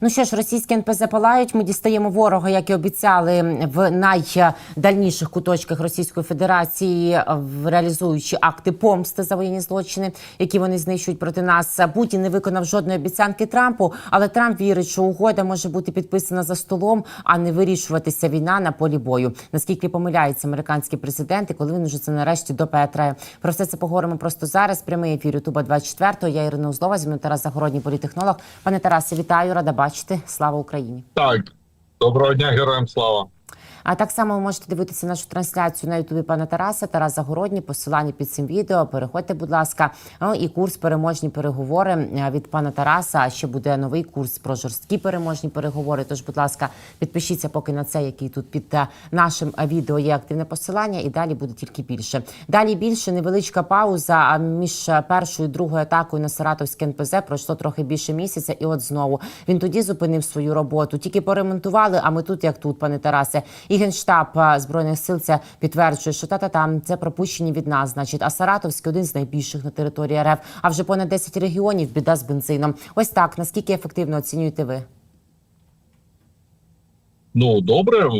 Ну що ж, російські НПЗ палають. Ми дістаємо ворога, як і обіцяли, в найдальніших куточках Російської Федерації, реалізуючи акти помсти за воєнні злочини, які вони знищують проти нас. Путін не виконав жодної обіцянки Трампу, але Трамп вірить, що угода може бути підписана за столом, а не вирішуватися війна на полі бою. Наскільки помиляється американський президент, і коли він уже це нарешті допетрає. Про все це поговоримо просто зараз. Прямий ефір Ютуба 24 Я Ірина Узлова, зі мною Тарас Загородній політехнолог. Пане Тарасе, вітаю, рада бачити. Слава Україні! Так, доброго дня, героям слава. А так само ви можете дивитися нашу трансляцію на Ютубі пана Тараса, Тарас Загородній, посилання під цим відео. Переходьте, будь ласка. Ну і курс переможні переговори е, від пана Тараса. А ще буде новий курс про жорсткі переможні переговори. Тож, будь ласка, підпишіться поки на це, який тут під е, нашим е, відео є активне посилання, і далі буде тільки більше. Далі більше невеличка пауза. Між першою і другою атакою на Саратовське НПЗ пройшло трохи більше місяця, і от знову він тоді зупинив свою роботу. Тільки поремонтували. А ми тут, як тут, пане Тарасе, і генштаб е, збройних сил це підтверджує, що та та там це пропущені від нас. Значить, а Саратовський один з найбільших на території РФ. А вже понад 10 регіонів біда з бензином. Ось так наскільки ефективно оцінюєте ви? Ну добре,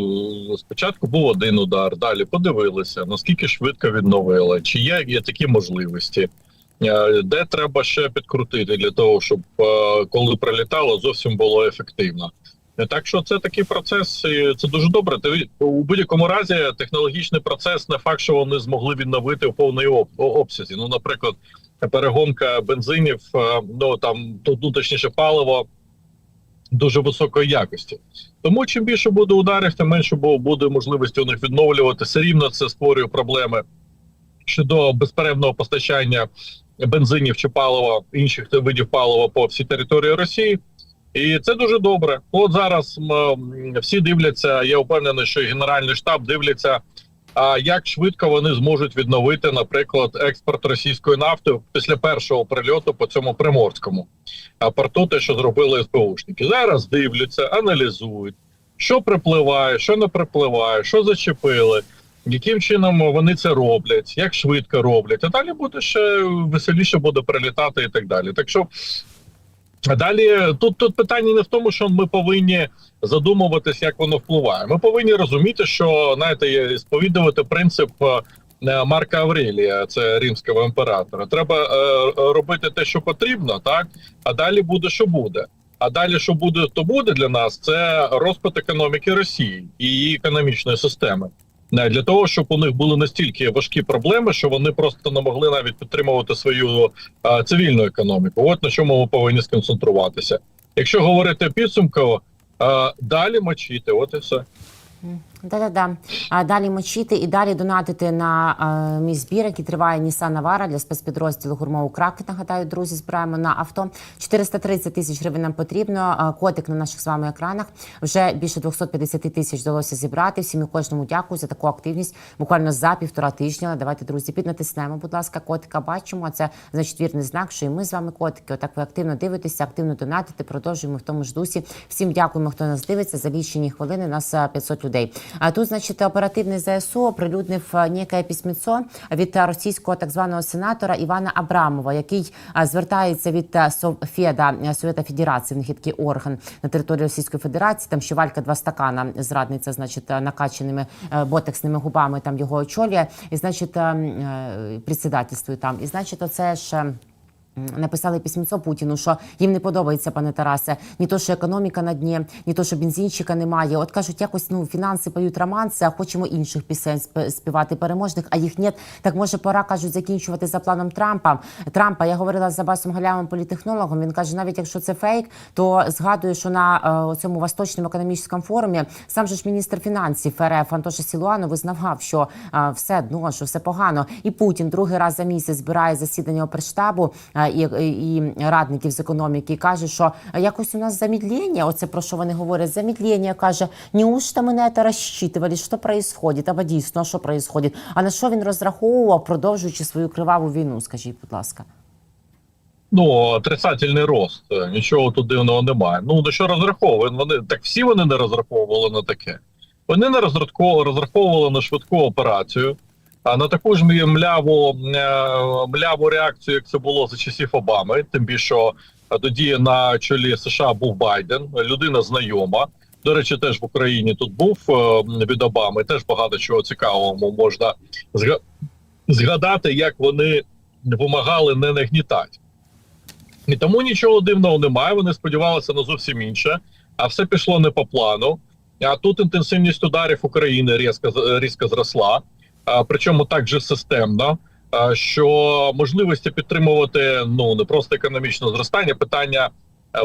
спочатку був один удар, далі подивилися, наскільки швидко відновили, чи є, є такі можливості, Е, де треба ще підкрутити для того, щоб е, коли прилітало, зовсім було ефективно. Так що це такий процес, це дуже добре. У будь-якому разі технологічний процес не факт, що вони змогли відновити в повний об- обсязі. Ну, наприклад, перегонка бензинів, е, ну там ну, точніше паливо дуже високої якості. Тому чим більше буде ударів, тим менше буде можливості у них відновлювати. Все рівно це створює проблеми щодо безперервного постачання бензинів чи палива інших видів палива по всій території Росії. І це дуже добре. От зараз всі дивляться. Я впевнений, що Генеральний штаб дивляться. А як швидко вони зможуть відновити, наприклад, експорт російської нафти після першого прильоту по цьому приморському порту, те, що зробили СБУшники. Зараз дивляться, аналізують, що припливає, що не припливає, що зачепили, яким чином вони це роблять, як швидко роблять. А далі буде ще веселіше буде прилітати і так далі. Так що далі тут, тут питання не в тому, що ми повинні задумуватись, як воно впливає. Ми повинні розуміти, що знаєте, сповідувати принцип. е, Марка Аврелія, це римського імператора. Треба е, робити те, що потрібно, так а далі буде, що буде. А далі, що буде, то буде для нас, це розпад економіки Росії і її економічної системи. Для того, щоб у них були настільки важкі проблеми, що вони просто не могли навіть підтримувати свою а, цивільну економіку. От на чому ми повинні сконцентруватися. Якщо говорити підсумково, а, далі мочити, от і все. Да-да-да. А далі мочити і далі донатити на е, мій збір, який триває Нісан Навара для спецпідрозділу Гурмову Кракет. Нагадаю, друзі, збираємо на авто. 430 тисяч гривень нам потрібно. Котик на наших з вами екранах. Вже більше 250 тисяч вдалося зібрати. Всім і кожному дякую за таку активність. Буквально за півтора тижня. Давайте, друзі, піднатиснемо, будь ласка, котика бачимо. Це значить вірний знак, що і ми з вами котики. Отак ви активно дивитеся, активно донатите. Продовжуємо в тому ж дусі. Всім дякуємо, хто нас дивиться. За лічені хвилини нас е, 500 людей. А тут, значить, оперативний ЗСУ оприлюднив е, некое письмецо від е, російського так званого сенатора Івана Абрамова, який е, звертається від е, Совфеда Совєта Федерації, в них є такий орган на території Російської Федерації. Там ще валька два стакана, зрадниця, значить, накачаними е, ботексними губами. Там його очолює, і значить, е, е, председательствує там. І значить, оце ж. Написали письмецо Путіну, що їм не подобається, пане Тарасе, ні то, що економіка на дні, ні то, що бензинчика немає. От кажуть, якось ну фінанси поють романси, а хочемо інших пісень співати переможних, а їх нет. Так може пора кажуть закінчувати за планом Трампа. Трампа я говорила з Забасом Галявим політехнологом. Він каже, навіть якщо це фейк, то згадую, що на е, цьому восточному економічному форумі сам же ж міністр фінансів РФ Антоша Сілуанов визнавав, що е, все дно, що все погано. І Путін другий раз за місяць збирає засідання оперштабу е, і, і радників з економіки і каже, що якось у нас замедлення, оце про що вони говорять, замедлення, каже, неужто ми на це розчитували, що происходит, або дійсно, що происходит, а на що він розраховував, продовжуючи свою криваву війну, скажіть, будь ласка. Ну, отрицательний рост. Нічого тут дивного немає. Ну на що розраховували? Вони так всі вони не розраховували на таке. Вони не розраховували на швидку операцію, а на таку ж мляву, е, мляву реакцію, як це було за часів Обами. Тим більше тоді на чолі США був Байден, людина знайома. До речі, теж в Україні тут був е, від Обами. Теж багато чого цікавого можна згадати, як вони вимагали не нагнітати. І тому нічого дивного немає. Вони сподівалися на зовсім інше, а все пішло не по плану. А тут інтенсивність ударів України різко, різко зросла, причому так же системно. Що можливості підтримувати ну не просто економічне зростання, питання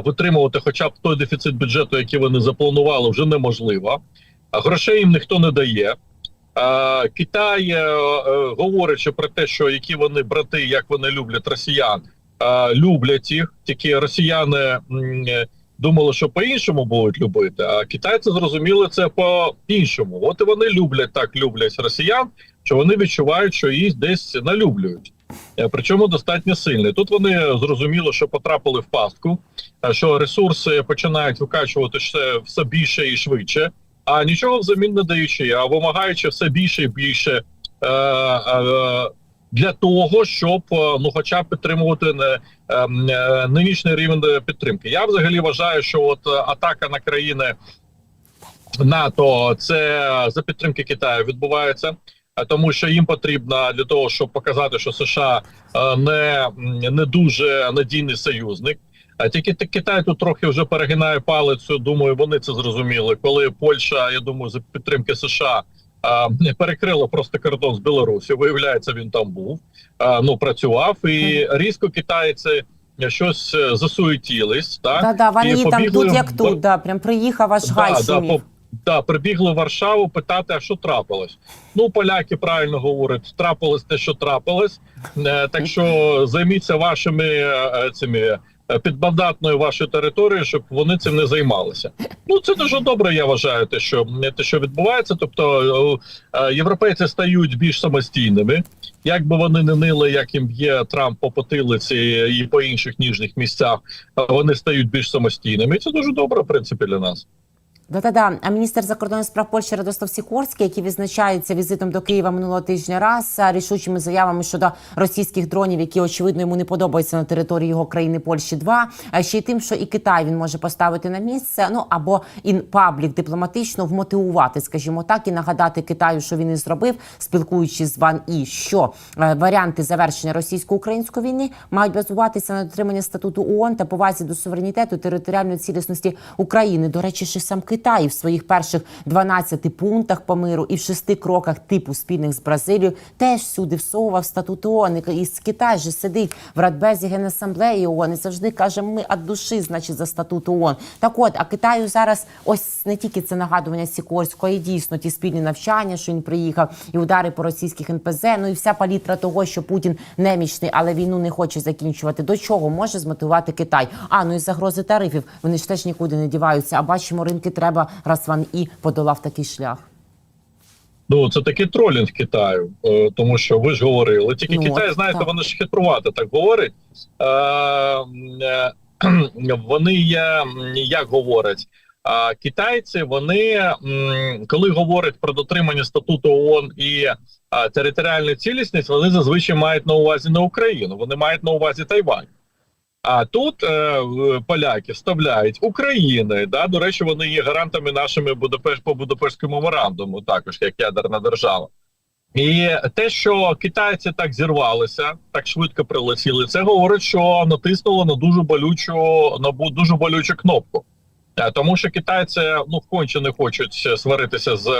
витримувати, хоча б той дефіцит бюджету, який вони запланували, вже неможливо. Грошей їм ніхто не дає. Китай, е, е, говорячи про те, що які вони брати, як вони люблять росіян, люблять їх. Тільки росіяни думали, що по-іншому будуть любити. А китайці зрозуміли це по-іншому. От і вони люблять так, люблять росіян, що вони відчувають, що їх десь налюблюють. Е, Причому достатньо сильно. Тут вони зрозуміли, що потрапили в пастку, е, що ресурси починають викачувати все, все більше і швидше, а нічого взамін не даючи, а вимагаючи все більше і більше. Е, для того, щоб е, ну, хоча б підтримувати не, ем, е, нинішній рівень е, підтримки. Я взагалі вважаю, що от е, атака на країни НАТО це за підтримки Китаю відбувається. е, Тому що їм потрібно для того, щоб показати, що США е, не, не дуже надійний союзник. А тільки Китай тут трохи вже перегинає палицю. Думаю, вони це зрозуміли. Коли Польща, я думаю, за підтримки США а, перекрила просто кордон з Білорусі. Виявляється, він там був, ну працював, і різко китайці щось е, засуетілись. Так Да, да, вони і там тут як тут, да, прям приїхав аж гай да, да, шумів. по, да, прибігли в Варшаву питати, а що трапилось. Ну, поляки правильно говорять, трапилось те, що трапилось. Е, так що займіться вашими е, цими. Е, Підмандатною вашою територією, щоб вони цим не займалися. Ну це дуже добре. Я вважаю, те, що те, що відбувається. Тобто е, е, європейці стають більш самостійними. Як би вони не нили, як їм б'є Трамп по потилиці і по інших ніжних місцях, вони стають більш самостійними. І це дуже добре, в принципі, для нас. Да-да-да. А міністр закордонних справ Польщі Радослав Сікорський, який відзначається візитом до Києва минулого тижня, раз рішучими заявами щодо російських дронів, які очевидно йому не подобаються на території його країни Польщі. Два а ще й тим, що і Китай він може поставити на місце. Ну або ін паблік дипломатично вмотивувати, скажімо так, і нагадати Китаю, що він і зробив, спілкуючись з Ван І, що е, варіанти завершення російсько-української війни мають базуватися на дотриманні статуту ООН та повазі до суверенітету територіальної цілісності України. До речі, ще сам Китай в своїх перших 12 пунктах по миру і в шести кроках типу спільних з Бразилією теж всюди всовував статут ООН. І Китай же сидить в Радбезі Генасамблеї ООН і завжди каже: ми від душі, значить, за статут ООН. Так от, а Китаю зараз ось не тільки це нагадування Сікорського, й дійсно ті спільні навчання, що він приїхав, і удари по російських НПЗ. Ну і вся палітра того, що Путін немічний, але війну не хоче закінчувати. До чого може змотивувати Китай? А ну і загрози тарифів. Вони ж теж нікуди не діваються. А бачимо, ринки треба раз ван і подолав такий шлях. Ну, це такий тролінг Китаю, е, тому що ви ж говорили. Тільки Ну, Китай, знаєте, так. вони ж хитрувати так говорить. Е, е, вони є, як говорять, а китайці, вони коли говорять про дотримання статуту ООН і територіальну цілісність, вони зазвичай мають на увазі не Україну, вони мають на увазі Тайвань. А тут е, поляки вставляють України. Да? До речі, вони є гарантами нашими Будапешт по Будапештському меморандуму, також як ядерна держава. І те, що китайці так зірвалися, так швидко прилетіли, це говорить, що натиснуло на дуже болючу на дуже болючу кнопку. Е, Тому що китайці ну конче не хочуть сваритися з,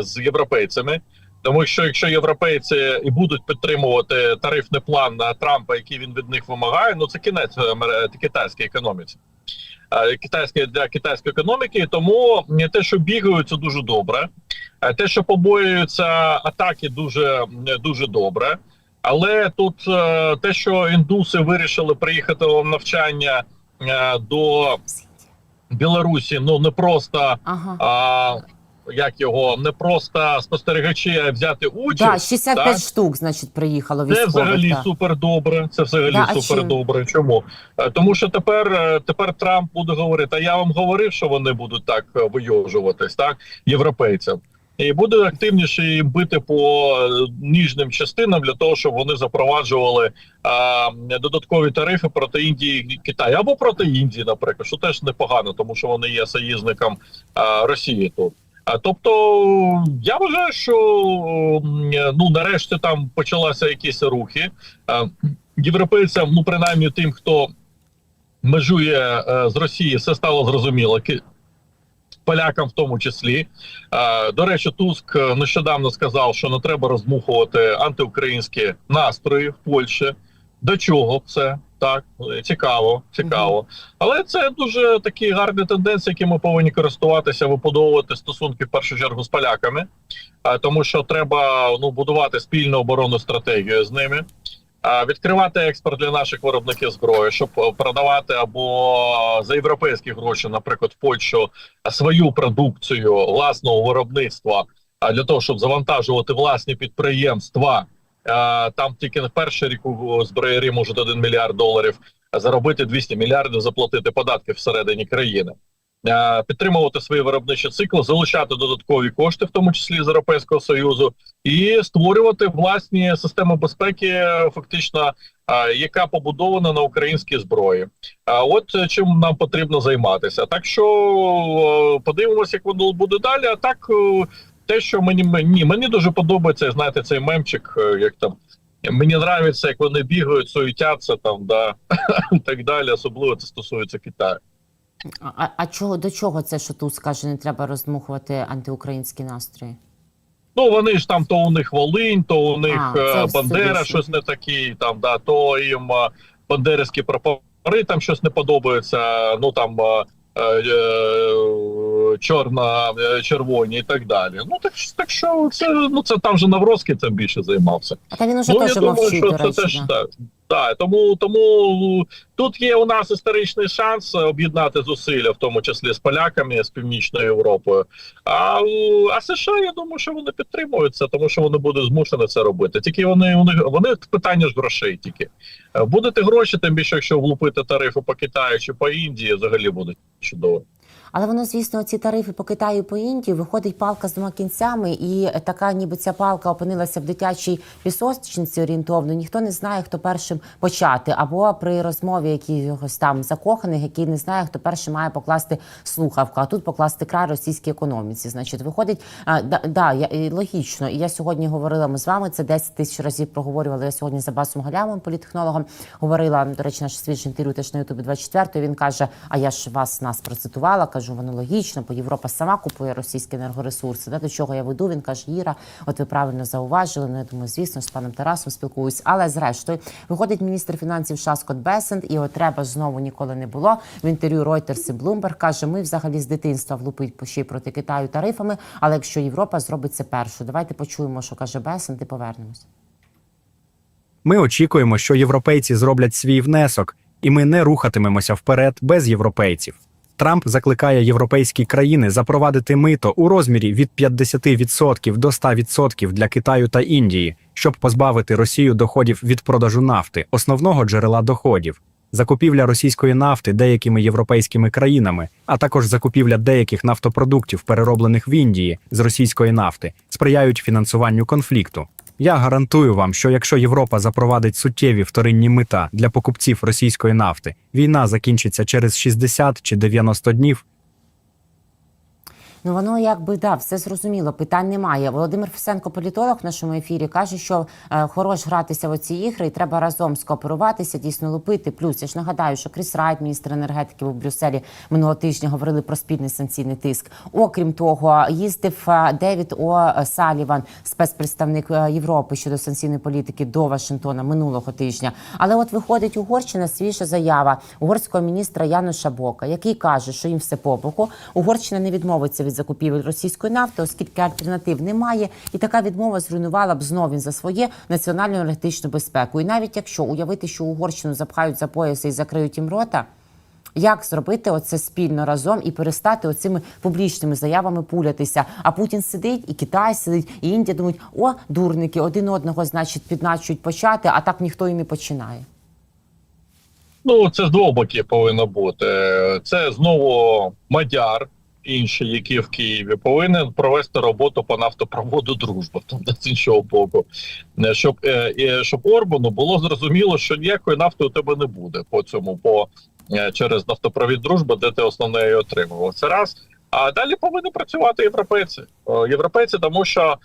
з європейцями. Тому що якщо європейці і будуть підтримувати тарифний план на Трампа, який він від них вимагає, ну це кінець е, китайській економіці. Е, Китайської для китайської економіки, тому те, що бігають, це дуже добре. Е, Те, що побоюються атаки, дуже дуже добре. Але тут те, що індуси вирішили приїхати в навчання до Білорусі, ну не просто Ага. а, як його не просто спостерігачі, а взяти участь. Да, 65 так? штук, значить, приїхало Це взагалі так. супер добре. Це взагалі Да, супер добре. Чому? Е, Тому що тепер, е, тепер Трамп буде говорити: а я вам говорив, що вони будуть так е, вийожуватись, так європейцям. і буде активніше їм бити по ніжним частинам для того, щоб вони запроваджували а, додаткові тарифи проти Індії і Китаю або проти Індії, наприклад, що теж непогано, тому що вони є союзником а, Росії тут. Тобто я вважаю, що ну нарешті там почалися якісь рухи. Європейцям, ну принаймні тим, хто межує е, з Росії, все стало зрозуміло. Полякам в тому числі. До речі, Туск е, нещодавно сказав, що не треба розмухувати антиукраїнські настрої в Польщі. До чого це? Так, цікаво, цікаво. Але це дуже такі гарні тенденції, які ми повинні користуватися, вибудовувати стосунки в першу чергу з поляками, тому що треба ну будувати спільну оборонну стратегію з ними. Відкривати експорт для наших виробників зброї, щоб продавати або за європейські гроші, наприклад, в Польщу свою продукцію власного виробництва, для того, щоб завантажувати власні підприємства. Там тільки на перший рік у зброярі можуть 1 мільярд доларів заробити 200 мільярдів, заплатити податки всередині країни. Підтримувати свої виробничі цикли, залучати додаткові кошти, в тому числі з Європейського союзу, і створювати власні системи безпеки, фактично, яка побудована на українській зброї. От чим нам потрібно займатися. Так що подивимося, як воно буде далі. А так, те, що мені мені, мені дуже подобається, знаєте, цей мемчик, е, як там. Мені подобається, як вони бігають, суетяться там, да і так далі. Особливо це стосується Китаю. А, а чого до чого це, що Туsk каже, не треба роздмухувати антиукраїнські настрої? Ну вони ж там то у них Волинь, то у них А, е, Бандера собі. щось не такі, там да, то їм е, бандерівські прапори там щось не подобається. Ну там е, е, чорна, е, червоні і так далі. Ну так так що це ну це там же Навроцький цим більше займався. Та він уже Ну, я думаю, мовчить, що до це теж да. так. Да, тому, тому тут є у нас історичний шанс об'єднати зусилля, в тому числі з поляками, з північною Європою. А, а США, я думаю, що вони підтримують це, тому що вони будуть змушені це робити. Тільки вони вони, вони питання ж грошей. Тільки будете гроші, тим більше, якщо влупити тарифи по Китаю чи по Індії, взагалі буде чудово. Але воно, звісно, ці тарифи по Китаю по Індії виходить палка з двома кінцями, і така, ніби ця палка опинилася в дитячій пісочниці орієнтовно. Ніхто не знає, хто першим почати. Або при розмові якихось там закоханих, який не знає, хто першим має покласти слухавку, а тут покласти край російській економіці. Значить, виходить, да, да, я, логічно. І я сьогодні говорила ми з вами. Це 10 тисяч разів проговорювала. Я сьогодні за Басом Галямом, політехнологом, говорила. До речі, наше свіже інтерв'ю теж на Ютубі 24 Він каже: А я ж вас нас процитувала. Кажу, воно логічно, бо Європа сама купує російські енергоресурси. До чого я веду? Він каже: Іра, от ви правильно зауважили. Ну я думаю, звісно, з паном Тарасом спілкуюсь. Але зрештою, виходить міністр фінансів США Скотт Бесент, і от треба знову ніколи не було. В інтерв'ю Reuters і Bloomberg каже: ми взагалі з дитинства влупить ще й проти Китаю тарифами. Але якщо Європа зробить це першу, давайте почуємо, що каже Бесент, і повернемось. Ми очікуємо, що європейці зроблять свій внесок, і ми не рухатимемося вперед без європейців. Трамп закликає європейські країни запровадити мито у розмірі від 50% до 100% для Китаю та Індії, щоб позбавити Росію доходів від продажу нафти, основного джерела доходів. Закупівля російської нафти деякими європейськими країнами, а також закупівля деяких нафтопродуктів, перероблених в Індії з російської нафти, сприяють фінансуванню конфлікту. Я гарантую вам, що якщо Європа запровадить суттєві вторинні мита для покупців російської нафти, війна закінчиться через 60 чи 90 днів. Ну воно якби да, все зрозуміло. Питань немає. Володимир Фесенко, політолог в нашому ефірі, каже, що е, хорош гратися в оці ігри, і треба разом скооперуватися, дійсно лупити. Плюс я ж нагадаю, що Кріс Райт, міністр енергетики в Брюсселі минулого тижня говорили про спільний санкційний тиск. Окрім того, їздив е, Девід О. Саліван, спецпредставник е, Європи щодо санкційної політики до Вашингтона минулого тижня. Але от виходить Угорщина свіжа заява угорського міністра Януша Бока, який каже, що їм все по боку. Угорщина не відмовиться від закупівель російської нафти, оскільки альтернатив немає, і така відмова зруйнувала б знов він за своє національну енергетичну безпеку. І навіть якщо уявити, що Угорщину запхають за пояси і закриють їм рота. Як зробити оце спільно разом і перестати оцими публічними заявами пулятися? А Путін сидить, і Китай сидить, і Індія думають, о, дурники, один одного, значить, підначують почати, а так ніхто і не починає. Ну, це з двох боків повинно бути. Це знову мадяр інший, який в Києві, повинен провести роботу по нафтопроводу дружба, тобто з іншого боку, Е, щоб е, е, щоб Орбану було зрозуміло, що ніякої нафти у тебе не буде по цьому, по через нафтопровід дружба, де ти основне її отримував. Це раз. А далі повинні працювати європейці. Європейці, тому що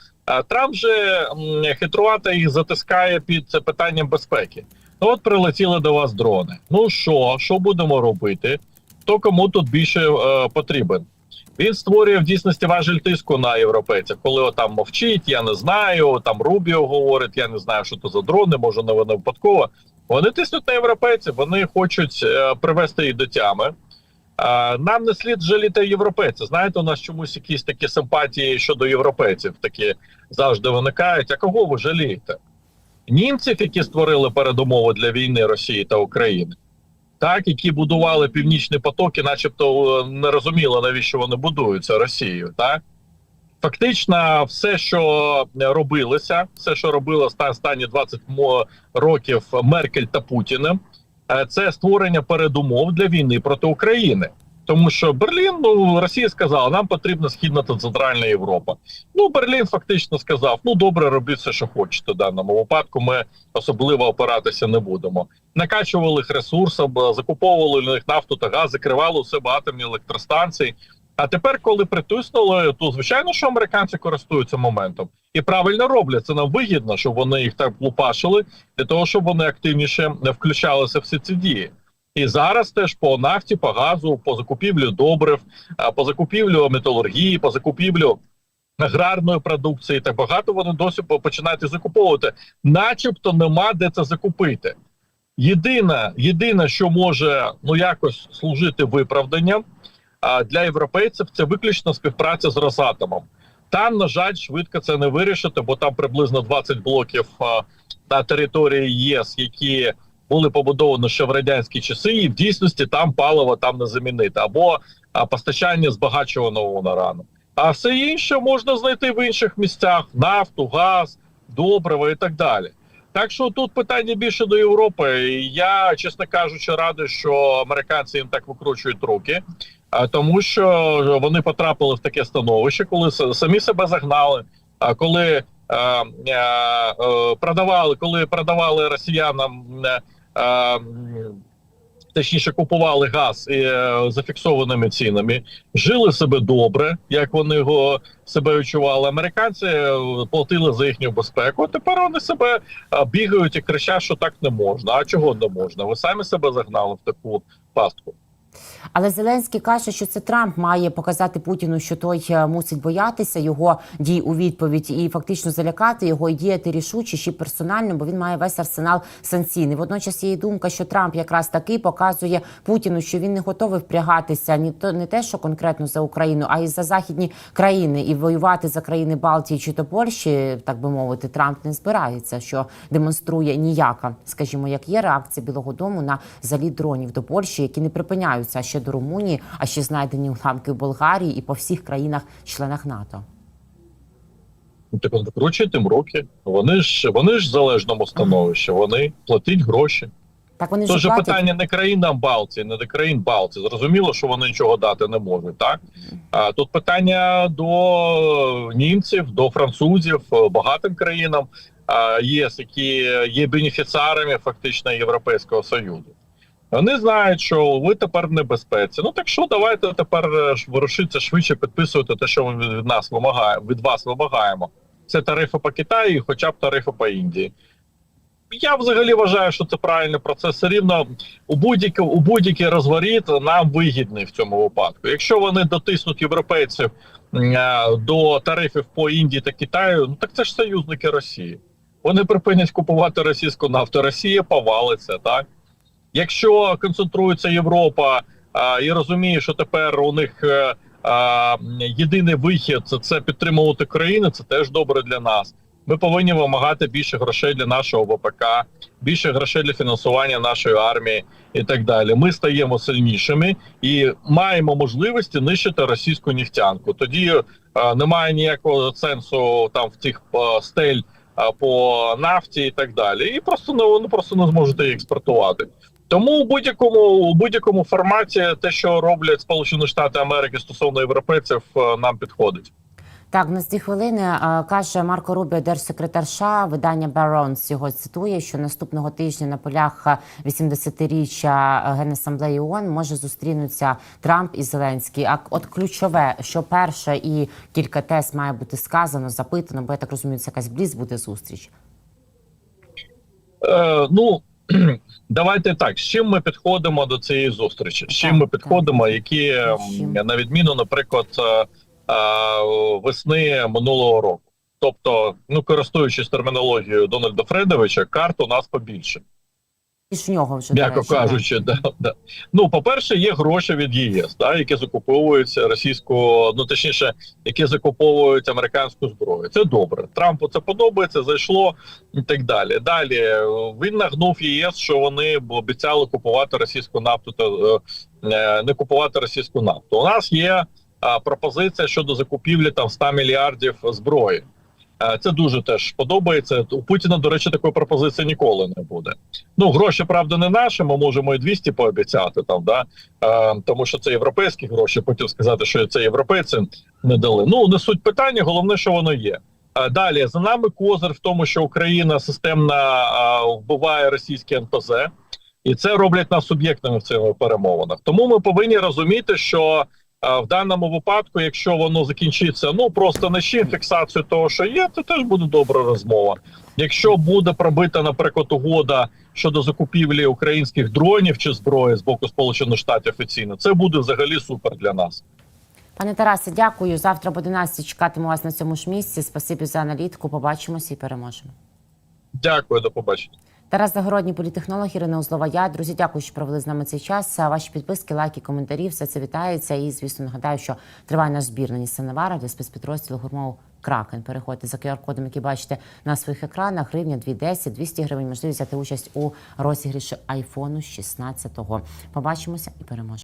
Трамп же м, хитрувато їх затискає під питанням безпеки. Ну от прилетіли до вас дрони. Ну що, що будемо робити? Хто кому тут більше е, потрібен? Він створює в дійсності важель тиску на європейців, коли отам мовчить, я не знаю. Там Рубіо говорить, я не знаю, що то за дрони, може не вони випадково. Вони тиснуть на європейців, вони хочуть е, привести їх до тями. Е, нам не слід жаліти європейців. Знаєте, у нас чомусь якісь такі симпатії щодо європейців такі завжди виникають. А кого ви жалієте? Німців, які створили передумови для війни Росії та України, так, які будували північні потоки, начебто е, не розуміло, навіщо вони будуються Росією. Так фактично, все, що робилося, все, що робило останні 20 років Меркель та Путіним, е, це створення передумов для війни проти України. Тому що Берлін, ну Росія сказала, нам потрібна східна та центральна Європа. Ну Берлін фактично сказав: ну добре, робіть все, що хочете в даному випадку. Ми особливо опиратися не будемо. Накачували їх ресурсом, е, закуповували на них нафту та газ, закривали у себе атомні електростанції. А тепер, коли притиснули, то звичайно, що американці користуються моментом і правильно роблять. Це нам вигідно, щоб вони їх так лупашили, для того, щоб вони активніше не включалися в всі ці дії. І зараз теж по нафті, по газу, по закупівлю добрив, по закупівлю металургії, по закупівлю аграрної продукції, так багато вони досі починають закуповувати, начебто нема де це закупити. Єдине, єдине, що може ну якось служити виправданням для європейців, це виключно співпраця з Росатомом. Там, на жаль, швидко це не вирішити, бо там приблизно 20 блоків на території ЄС, які були побудовані ще в радянські часи, і в дійсності там паливо там не замінити або постачання збагачуваного урану. А все інше можна знайти в інших місцях: нафту, газ, добрива і так далі. Так що тут питання більше до Європи. Я, чесно кажучи, радий, що американці їм так викручують руки, тому що вони потрапили в таке становище, коли самі себе загнали. Коли е, е, е, продавали, коли продавали росіянам. Е, Точніше, купували газ е, зафіксованими цінами, жили себе добре, як вони його себе відчували. Американці е, платили за їхню безпеку. Тепер вони себе бігають і кричать, що так не можна. А чого не можна? Ви самі себе загнали в таку пастку. Але Зеленський каже, що це Трамп має показати Путіну, що той е, мусить боятися його дій у відповідь і фактично залякати його і діяти рішуче ще персонально, бо він має весь арсенал санкційний. Водночас є і думка, що Трамп якраз таки показує Путіну, що він не готовий впрягатися ні то не те, що конкретно за Україну, а й за західні країни і воювати за країни Балтії чи то Польщі, так би мовити, Трамп не збирається, що демонструє ніяка, скажімо, як є реакція Білого Дому на заліт дронів до Польщі, які не припиняються ще до Румунії, а ще знайдені уламки в Болгарії і по всіх країнах-членах НАТО. Ну, Так от їм руки. Вони ж вони ж в залежному становищі. Вони платять гроші. Так вони Тож платять. питання не країнам Балтії, не до країн Балтії. Зрозуміло, що вони нічого дати не можуть. Так а тут питання до німців, до французів, багатим країнам ЄС, які є бенефіціарами фактично Європейського союзу. Вони знають, що ви тепер в небезпеці. Ну так що давайте тепер е, ж ворушитися швидше, підписувати те, що ми від нас вимагає, від вас вимагаємо. Це тарифи по Китаю, і хоча б тарифи по Індії. Я взагалі вважаю, що це правильний процес. Все рівно у будь-який у будь-який розворіт нам вигідний в цьому випадку. Якщо вони дотиснуть європейців е, до тарифів по Індії та Китаю, ну так це ж союзники Росії. Вони припинять купувати російську нафту. Росія повалиться, так якщо концентрується Європа а, і розуміє, що тепер у них е, а, єдиний вихід це, це підтримувати країну, це теж добре для нас. Ми повинні вимагати більше грошей для нашого ВПК, більше грошей для фінансування нашої армії і так далі. Ми стаємо сильнішими і маємо можливості нищити російську нефтянку. Тоді е, немає ніякого сенсу там в цих е, стель е, по нафті і так далі. І просто ну, просто не зможуть її експортувати. Тому у будь-якому у будь-якому форматі те, що роблять Сполучені Штати Америки стосовно європейців, е, нам підходить. Так, на ці хвилини е, каже Марко Рубіо, держсекретар США, видання Barron's його цитує, що наступного тижня на полях е, 80-річчя Генасамблеї ООН може зустрінуться Трамп і Зеленський. А от ключове, що перше і кілька тез має бути сказано, запитано, бо я так розумію, це якась бліз буде зустріч. Е, ну давайте так. З чим ми підходимо до цієї зустрічі? З чим Так, ми підходимо, які на відміну, наприклад, е, е, весни минулого року. Тобто, ну користуючись термінологією Дональда Фредовича, карт у нас побільше. І ж нього вже м'яко кажучи, да, да. Ну, по-перше, є гроші від ЄС, да, які закуповуються російську, ну точніше, які закуповують американську зброю. Це добре. Трампу це подобається, зайшло і так далі. Далі він нагнув ЄС, що вони обіцяли купувати російську нафту та е, е, не купувати російську нафту. У нас є пропозиція щодо закупівлі там 100 мільярдів зброї. Е, Це дуже теж подобається. У Путіна, до речі, такої пропозиції ніколи не буде. Ну, гроші, правда, не наші. Ми можемо і 200 пообіцяти там, да е, тому що це європейські гроші. Потім сказати, що це європейці не дали. Ну не суть питання, головне, що воно є. Е, Далі за нами козир в тому, що Україна системно е, вбиває російські НПЗ, і це роблять нас суб'єктами в цих перемовинах. Тому ми повинні розуміти, що в даному випадку, якщо воно закінчиться, ну просто на ще фіксацію того, що є, то теж буде добра розмова. Якщо буде пробита, наприклад, угода щодо закупівлі українських дронів чи зброї з боку Сполучених Штатів офіційно, це буде взагалі супер для нас. Пане Тарасе, дякую. Завтра об 11 чекатиму вас на цьому ж місці. Спасибі за аналітику. Побачимося і переможемо. Дякую, до побачення. Тарас Загородній політехнолог Ірина Узлова. Я друзі, дякую, що провели з нами цей час. Ваші підписки, лайки, коментарі, все це вітається. І звісно, нагадаю, що триває наш збір на Нісан для спецпідрозділу гурмов Кракен. Переходьте за QR-кодом, який бачите на своїх екранах. Гривня 2,10, 200 гривень. Можливість взяти участь у розіграші айфону 16-го. Побачимося і переможемо.